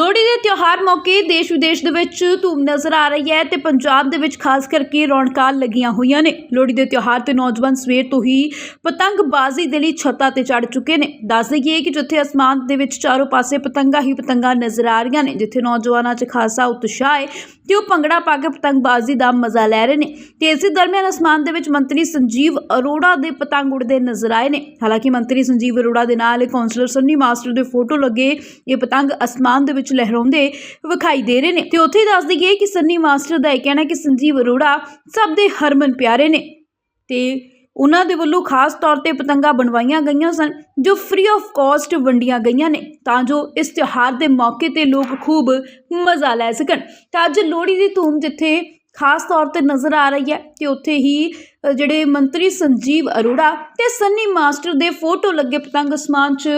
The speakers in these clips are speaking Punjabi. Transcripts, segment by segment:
ਲੋਹੜੀ ਦੇ ਤਿਉਹਾਰ ਮੌਕੇ ਦੇਸ਼ ਵਿਦੇਸ਼ ਦੇ ਵਿੱਚ ਧੂਮ ਨਜ਼ਰ ਆ ਰਹੀ ਹੈ ਤੇ ਪੰਜਾਬ ਦੇ ਵਿੱਚ ਖਾਸ ਕਰਕੇ ਰੌਣਕਾਂ ਲੱਗੀਆਂ ਹੋਈਆਂ ਨੇ। ਲੋਹੜੀ ਦੇ ਤਿਉਹਾਰ ਤੇ ਨੌਜਵਾਨ ਸਵੇਰ ਤੋਂ ਹੀ ਪਤੰਗਬਾਜ਼ੀ ਦੇ ਲਈ ਛੱਤਾਂ ਤੇ ਚੜ ਚੁੱਕੇ ਨੇ। ਦੱਸ ਦਈਏ ਕਿ ਜਿੱਥੇ ਅਸਮਾਨ ਦੇ ਵਿੱਚ ਚਾਰੋਂ ਪਾਸੇ ਪਤੰਗਾਂ ਹੀ ਪਤੰਗਾਂ ਨਜ਼ਰ ਆ ਰਹੀਆਂ ਨੇ, ਜਿੱਥੇ ਨੌਜਵਾਨਾਂ 'ਚ ਖਾਸਾ ਉਤਸ਼ਾਹ ਹੈ ਤੇ ਉਹ ਭੰਗੜਾ ਪਾ ਕੇ ਪਤੰਗਬਾਜ਼ੀ ਦਾ ਮਜ਼ਾ ਲੈ ਰਹੇ ਨੇ। ਤੇ ਇਸੇ ਦਰਮਿਆਨ ਅਸਮਾਨ ਦੇ ਵਿੱਚ ਮੰਤਰੀ ਸੰਜੀਵ ਅਰੋੜਾ ਦੇ ਪਤੰਗ ਉੜਦੇ ਨਜ਼ਰ ਆਏ ਨੇ। ਹਾਲਾਂਕਿ ਮੰਤਰੀ ਸੰਜੀਵ ਅਰੋੜਾ ਦੇ ਨਾਲ ਕਾਉਂਸਲਰ ਸੰਨੀ ਮਾਸਟਰ ਦੇ ਫੋਟੋ ਲੱਗੇ ਇਹ ਪਤੰਗ ਅਸਮਾਨ ਦੇ ਵਿੱਚ ਲਹਿਰਾਉਂਦੇ ਵਿਖਾਈ ਦੇ ਰਹੇ ਨੇ ਤੇ ਉੱਥੇ ਹੀ ਦੱਸ ਦਈਏ ਕਿ ਸੰਨੀ ਮਾਸਟਰ ਦਾ ਇਹ ਕਹਿਣਾ ਕਿ ਸੰਜੀਵ ਅਰੋੜਾ ਸਭ ਦੇ ਹਰਮਨ ਪਿਆਰੇ ਨੇ ਤੇ ਉਹਨਾਂ ਦੇ ਵੱਲੋਂ ਖਾਸ ਤੌਰ ਤੇ ਪਤੰਗਾਂ ਬਣਵਾਈਆਂ ਗਈਆਂ ਸਨ, ਜੋ ਫ੍ਰੀ ਆਫ ਕਾਸਟ ਵੰਡੀਆਂ ਗਈਆਂ ਨੇ, ਤਾਂ ਜੋ ਇਸ ਤਿਉਹਾਰ ਦੇ ਮੌਕੇ ਤੇ ਲੋਕ ਖੂਬ ਮਜ਼ਾ ਲੈ ਸਕਣ। ਤਾਂ ਅੱਜ ਲੋਹੜੀ ਦੀ ਧੂਮ ਜਿੱਥੇ ਖਾਸ ਤੌਰ ਤੇ ਨਜ਼ਰ ਆ ਰਹੀ ਹੈ, ਤੇ ਉੱਥੇ ਹੀ ਜਿਹੜੇ ਮੰਤਰੀ ਸੰਜੀਵ ਅਰੋੜਾ ਤੇ ਸੰਨੀ ਮਾਸਟਰ ਦੇ ਫੋਟੋ ਲੱਗੇ ਪਤੰਗ ਅਸਮਾਨ 'ਚ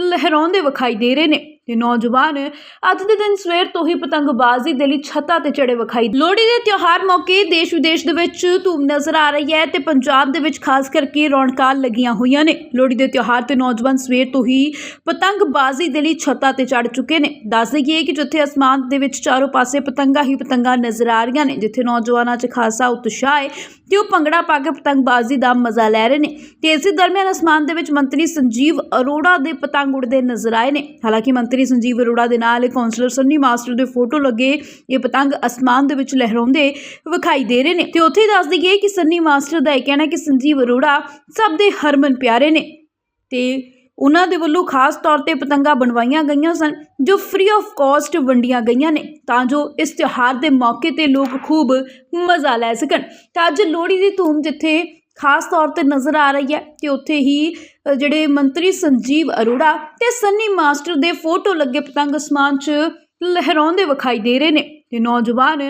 ਲਹਿਰਾਉਂਦੇ ਵਿਖਾਈ ਦੇ ਰਹੇ ਨੇ। ਤੇ ਨੌਜਵਾਨ ਅੱਜ ਦੇ ਦਿਨ ਸਵੇਰ ਤੋਂ ਹੀ ਪਤੰਗਬਾਜ਼ੀ ਦੇ ਲਈ ਛੱਤਾਂ ਤੇ ਚੜੇ ਵਿਖਾਈ ਲੋਹੜੀ ਦੇ ਤਿਉਹਾਰ ਮੌਕੇ ਦੇਸ਼ ਵਿਦੇਸ਼ ਦੇ ਵਿੱਚ ਧੂਮ ਨਜ਼ਰ ਆ ਰਹੀ ਹੈ ਤੇ ਪੰਜਾਬ ਦੇ ਵਿੱਚ ਖਾਸ ਕਰਕੇ ਰੌਣਕਾਂ ਲੱਗੀਆਂ ਹੋਈਆਂ ਨੇ। ਲੋਹੜੀ ਦੇ ਤਿਉਹਾਰ ਤੇ ਨੌਜਵਾਨ ਸਵੇਰ ਤੋਂ ਹੀ ਪਤੰਗਬਾਜ਼ੀ ਦੇ ਲਈ ਛੱਤਾਂ ਤੇ ਚੜ ਚੁੱਕੇ ਨੇ। ਦੱਸ ਦਈਏ ਕਿ ਜਿੱਥੇ ਅਸਮਾਨ ਦੇ ਵਿੱਚ ਚਾਰੋਂ ਪਾਸੇ ਪਤੰਗਾਂ ਹੀ ਪਤੰਗਾਂ ਨਜ਼ਰ ਆ ਰਹੀਆਂ ਨੇ, ਜਿੱਥੇ ਨੌਜਵਾਨਾਂ 'ਚ ਖਾਸਾ ਉਤਸ਼ਾਹ ਹੈ ਤੇ ਉਹ ਭੰਗੜਾ ਪਾ ਕੇ ਪਤੰਗਬਾਜ਼ੀ ਦਾ ਮਜ਼ਾ ਲੈ ਰਹੇ ਨੇ। ਤੇ ਇਸੇ ਦਰਮਿਆਨ ਅਸਮਾਨ ਦੇ ਵਿੱਚ ਮੰਤਰੀ ਸੰਜੀਵ ਅਰੋੜਾ ਦੇ ਪਤੰਗ ਉੜਦੇ ਨਜ਼ਰ ਆਏ ਨੇ। ਹਾਲਾਂਕਿ ਮੰਤਰੀ ਸੰਜੀਵ ਅਰੋੜਾ ਦੇ ਨਾਲ ਕਾਉਂਸਲਰ ਸੰਨੀ ਮਾਸਟਰ ਦੇ ਫੋਟੋ ਲੱਗੇ। ਇਹ ਪਤੰਗ ਅਸਮਾਨ ਦੇ ਵਿੱਚ ਲਹਿਰਾਉਂਦੇ ਵਿਖਾਈ ਦੇ ਰਹੇ ਨੇ। ਤੇ ਉੱਥੇ ਹੀ ਦੱਸ ਦਈਏ ਕਿ ਸੰਨੀ ਮਾਸਟਰ ਦਾ ਇਹ ਕਹਿਣਾ ਕਿ ਸੰਜੀਵ ਅਰੋੜਾ ਸਭ ਦੇ ਹਰਮਨ ਪਿਆਰੇ ਨੇ। ਤੇ ਉਹਨਾਂ ਦੇ ਵੱਲੋਂ ਖਾਸ ਤੌਰ ਤੇ ਪਤੰਗਾਂ ਬਣਵਾਈਆਂ ਗਈਆਂ ਸਨ, ਜੋ ਫ੍ਰੀ ਆਫ ਕਾਸਟ ਵੰਡੀਆਂ ਗਈਆਂ ਨੇ, ਤਾਂ ਜੋ ਇਸ ਤਿਉਹਾਰ ਦੇ ਮੌਕੇ ਤੇ ਲੋਕ ਖੂਬ ਮਜ਼ਾ ਲੈ ਸਕਣ। ਤਾਂ ਅੱਜ ਲੋਹੜੀ ਦੀ ਧੂਮ ਜਿੱਥੇ ਖਾਸ ਤੌਰ ਤੇ ਨਜ਼ਰ ਆ ਰਹੀ ਹੈ ਤੇ ਉੱਥੇ ਹੀ ਜਿਹੜੇ ਮੰਤਰੀ ਸੰਜੀਵ ਅਰੋੜਾ ਤੇ ਸੰਨੀ ਮਾਸਟਰ ਦੇ ਫੋਟੋ ਲੱਗੇ ਪਤੰਗ ਅਸਮਾਨ 'ਚ ਲਹਿਰਾਉਂਦੇ ਵਿਖਾਈ ਦੇ ਰਹੇ ਨੇ। ਤੇ ਨੌਜਵਾਨ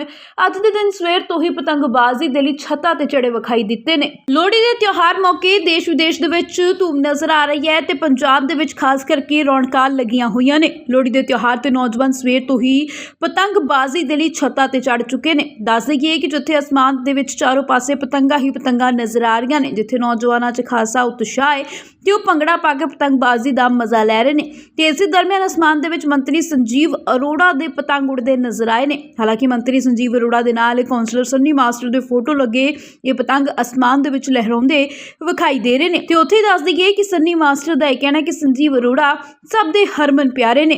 ਅੱਜ ਦੇ ਦਿਨ ਸਵੇਰ ਤੋਂ ਹੀ ਪਤੰਗਬਾਜ਼ੀ ਦੇ ਲਈ ਛੱਤਾਂ ਤੇ ਚੜੇ ਵਿਖਾਈ ਦਿੱਤੇ ਨੇ। ਲੋਹੜੀ ਦੇ ਤਿਉਹਾਰ ਮੌਕੇ ਦੇਸ਼ ਵਿਦੇਸ਼ ਦੇ ਵਿੱਚ ਧੂਮ ਨਜ਼ਰ ਆ ਰਹੀ ਹੈ ਤੇ ਪੰਜਾਬ ਦੇ ਵਿੱਚ ਖਾਸ ਕਰਕੇ ਰੌਣਕਾਂ ਲੱਗੀਆਂ ਹੋਈਆਂ ਨੇ। ਲੋਹੜੀ ਦੇ ਤਿਉਹਾਰ ਤੇ ਨੌਜਵਾਨ ਸਵੇਰ ਤੋਂ ਹੀ ਪਤੰਗਬਾਜ਼ੀ ਦੇ ਲਈ ਛੱਤਾਂ ਤੇ ਚੜ ਚੁੱਕੇ ਨੇ। ਦੱਸ ਦਈਏ ਕਿ ਜਿੱਥੇ ਅਸਮਾਨ ਦੇ ਵਿੱਚ ਚਾਰੋਂ ਪਾਸੇ ਪਤੰਗਾਂ ਹੀ ਪਤੰਗਾਂ ਨਜ਼ਰ ਆ ਰਹੀਆਂ ਨੇ, ਜਿੱਥੇ ਨੌਜਵਾਨਾਂ 'ਚ ਖਾਸਾ ਉਤਸ਼ਾਹ ਹੈ ਤੇ ਉਹ ਭੰਗੜਾ ਪਾ ਕੇ ਪਤੰਗਬਾਜ਼ੀ ਦਾ ਮਜ਼ਾ ਲੈ ਰਹੇ ਨੇ। ਤੇ ਇਸੇ ਦਰਮਿਆਨ ਅਸਮਾਨ ਦੇ ਵਿੱਚ ਮੰਤਰੀ ਸੰਜੀਵ ਅਰੋੜਾ ਦੇ ਪਤੰਗ ਉੜਦੇ ਨਜ਼ਰ ਆਏ ਨੇ। ਹਾਲਾਂਕਿ ਮੰਤਰੀ ਸੰਜੀਵ ਅਰੋੜਾ ਦੇ ਨਾਲ ਕਾਉਂਸਲਰ ਸੰਨੀ ਮਾਸਟਰ ਦੇ ਫੋਟੋ ਲੱਗੇ ਇਹ ਪਤੰਗ ਅਸਮਾਨ ਦੇ ਵਿੱਚ ਲਹਿਰਾਉਂਦੇ ਵਿਖਾਈ ਦੇ ਰਹੇ ਨੇ। ਤੇ ਉੱਥੇ ਹੀ ਦੱਸ ਦਈਏ ਕਿ ਸੰਨੀ ਮਾਸਟਰ ਦਾ ਇਹ ਕਹਿਣਾ ਕਿ ਸੰਜੀਵ ਅਰੋੜਾ ਸਭ ਦੇ ਹਰਮਨ ਪਿਆਰੇ ਨੇ।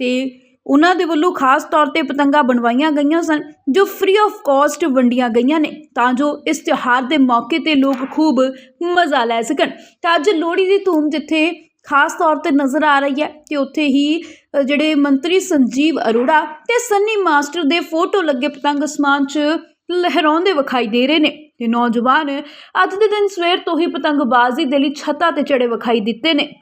ਤੇ ਉਹਨਾਂ ਦੇ ਵੱਲੋਂ ਖਾਸ ਤੌਰ ਤੇ ਪਤੰਗਾਂ ਬਣਵਾਈਆਂ ਗਈਆਂ ਸਨ, ਜੋ ਫ੍ਰੀ ਆਫ ਕਾਸਟ ਵੰਡੀਆਂ ਗਈਆਂ ਨੇ, ਤਾਂ ਜੋ ਇਸ ਤਿਉਹਾਰ ਦੇ ਮੌਕੇ ਤੇ ਲੋਕ ਖੂਬ ਮਜ਼ਾ ਲੈ ਸਕਣ। ਤਾਂ ਅੱਜ ਲੋਹੜੀ ਦੀ ਧੂਮ ਜਿੱਥੇ ਖਾਸ ਤੌਰ ਤੇ ਨਜ਼ਰ ਆ ਰਹੀ ਹੈ ਤੇ ਉੱਥੇ ਹੀ ਜਿਹੜੇ ਮੰਤਰੀ ਸੰਜੀਵ ਅਰੋੜਾ ਤੇ ਸੰਨੀ ਮਾਸਟਰ ਦੇ ਫੋਟੋ ਲੱਗੇ ਪਤੰਗ ਅਸਮਾਨ 'ਚ ਲਹਿਰਾਉਂਦੇ ਵਿਖਾਈ ਦੇ ਰਹੇ ਨੇ। ਤੇ ਨੌਜਵਾਨ ਅੱਜ ਦੇ ਦਿਨ ਸਵੇਰ ਤੋਂ ਹੀ ਪਤੰਗਬਾਜ਼ੀ ਦੇ ਲਈ ਛੱਤਾਂ ਤੇ ਚੜੇ ਵਿਖਾਈ ਦਿੱਤੇ ਨੇ।